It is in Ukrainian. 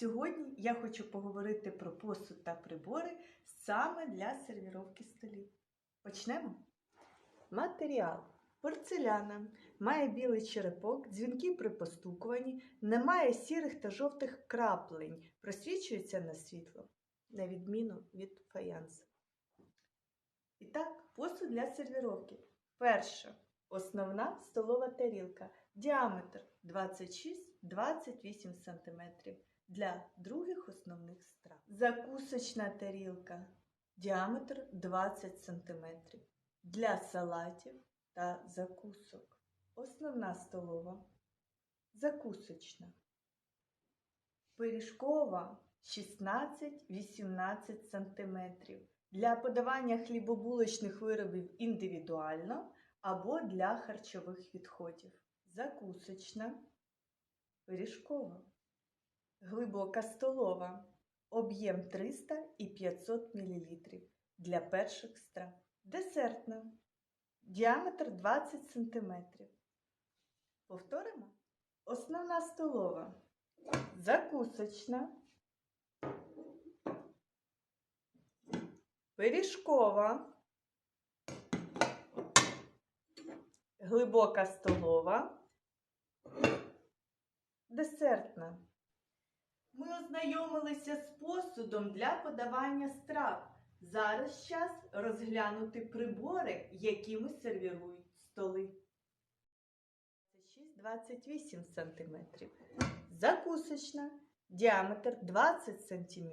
Сьогодні я хочу поговорити про посуд та прибори саме для сервіровки столів. Почнемо. Матеріал. Порцеляна. Має білий черепок, дзвінки при постукуванні, не має сірих та жовтих краплень, просвічується на світло, на відміну від фаянсу. І так, посуд для сервіровки. Перше. Основна столова тарілка. Діаметр 26-28 см для других основних страв. Закусочна тарілка. Діаметр 20 см для салатів та закусок. Основна столова. Закусочна. Пиріжкова 16-18 см для подавання хлібобулочних виробів індивідуально або для харчових відходів. Закусочна, пиріжкова, глибока столова, об'єм 300 і 500 мл для перших страв. Десертна, діаметр 20 см. Повторимо. Основна столова, закусочна, пиріжкова, глибока столова, десертна. Ми ознайомилися з посудом для подавання страв. Зараз час розглянути прибори, якими сервірують столи. 6-28 см. Закусочна. Діаметр 20 см.